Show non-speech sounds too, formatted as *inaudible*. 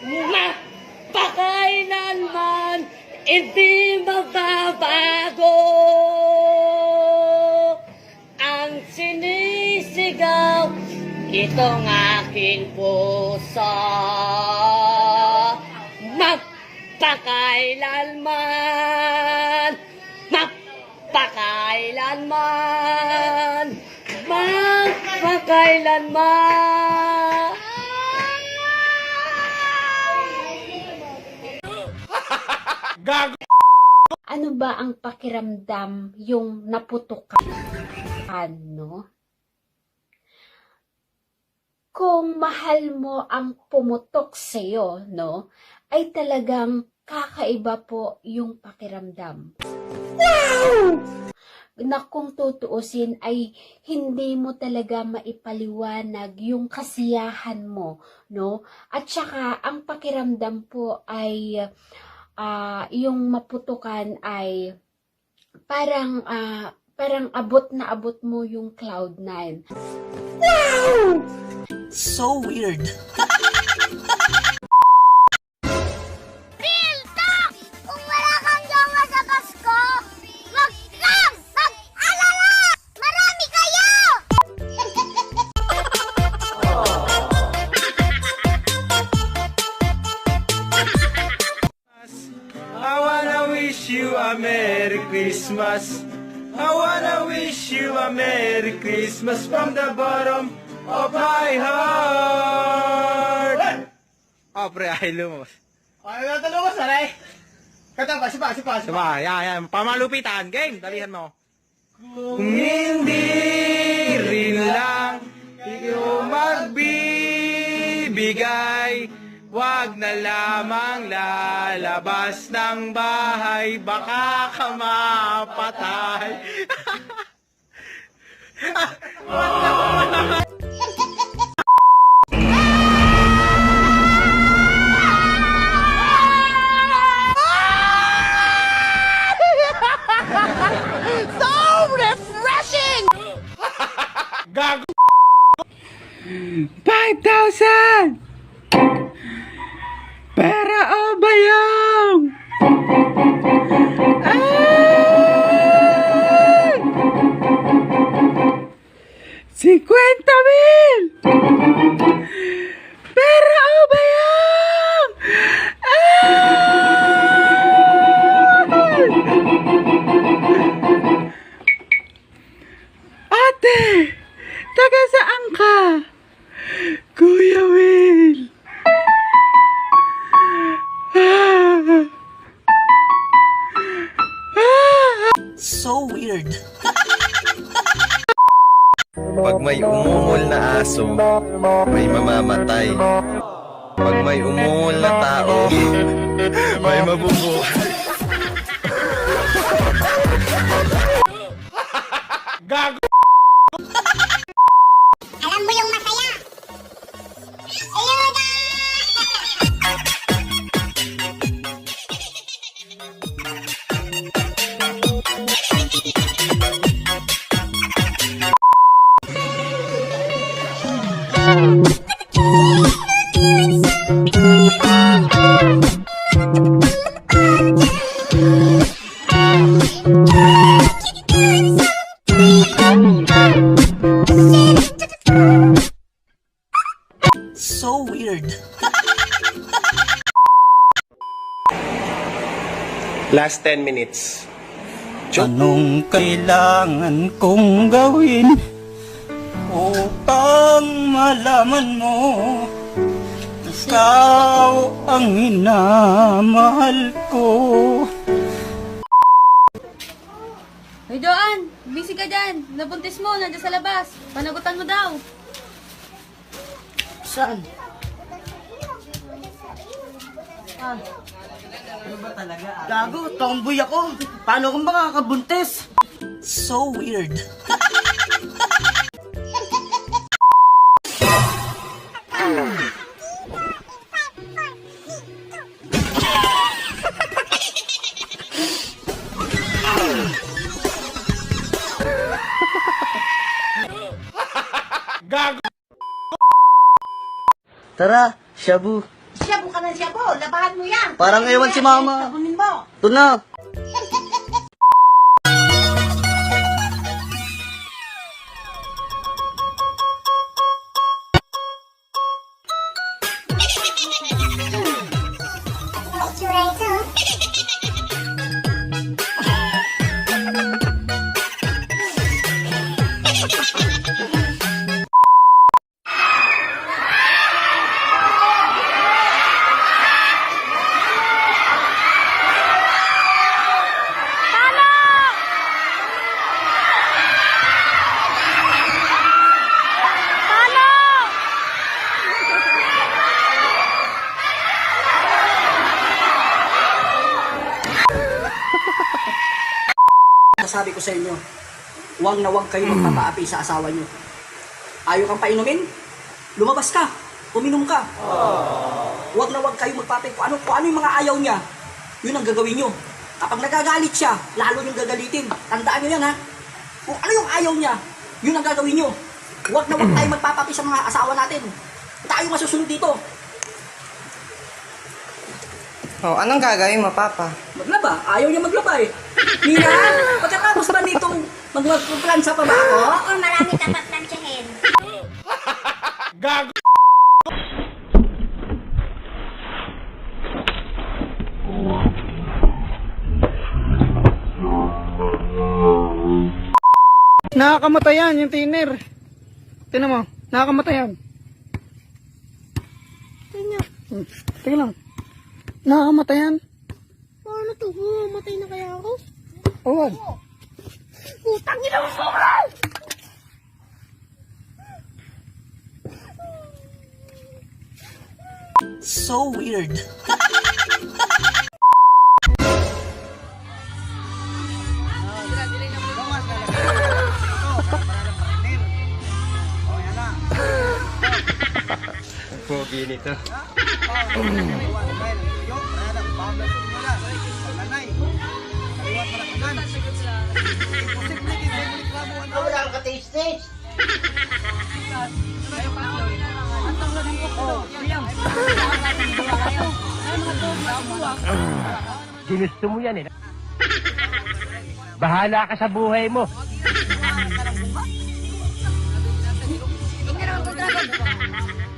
Mapakailanman hindi magbabago ang sinisigaw itong aking puso. Mapakailanman, mapakailanman, mapakailanman. Ano ba ang pakiramdam yung naputukan, no? Kung mahal mo ang pumutok sa'yo, no, ay talagang kakaiba po yung pakiramdam. Na kung tutuusin ay hindi mo talaga maipaliwanag yung kasiyahan mo, no? At saka ang pakiramdam po ay ah yung maputukan ay parang ah, parang abot na abot mo yung cloud nine. So weird. *laughs* you a Merry Christmas. I wanna wish you a Merry Christmas from the bottom of my heart. Oh, pre, ay lumos. Ay, na talungan sanay. Kata pa, sipa, sipa, sipa. Diba, yan, yan. Pamalupitan. Game, dalihan mo. Kung hindi rin lang ikaw magbibigay, wag na lamang lalabas ng bahay, baka ka mapatay. *laughs* Gago! 5,000! ¡Cincuenta mil! So weird. Pag may umungol na aso, may mamamatay. Pag may umungol na tao, may mabubuhay. So weird. Last 10 minutes. Anong kailangan kong gawin malaman mo ikaw ang minamahal ko? Hoy, Joan! Busy ka dyan. Nabuntis mo, nandiyan sa labas. Panagutan mo daw. Saan? Ah, Gago, tomboy ako. Paano kung makakabuntis? So weird. Gago! Tara, shabu. shabu ka ng shabu. Labahan mo yan. Parang ewan si mama. Sabunin mo. Doon na. Sabi ko sa inyo, huwag na huwag kayo magpapaapi sa asawa nyo. Ayaw kang painumin? Lumabas ka. Uminom ka. Huwag na huwag kayo magpapaapi. Kung ano, kung ano yung mga ayaw niya, yun ang gagawin nyo. Kapag nagagalit siya, lalo yung gagalitin. Tandaan nyo yan ha. Kung ano yung ayaw niya, yun ang gagawin nyo. Huwag na huwag tayo magpapapi sa mga asawa natin. Tayo masusunod dito. Oh, anong gagawin mo, Papa? Maglaba. Ayaw niya maglaba eh. Mira, pagkatapos ba nitong magplansa pa ba ako? Oo, marami dapat planchahin. Nakakamatayan yung tiner. Tingnan mo, nakakamatayan. Tingnan. Hmm, tingnan lang. Nakakamatayan. Paano to? Mamatay na kaya ako? Awan. Putang ina mo sobra! So weird. Pogi nito. *laughs* Wala kang ka-taste-taste. Ginusto mo yan eh. Bahala ka sa buhay mo. Iwan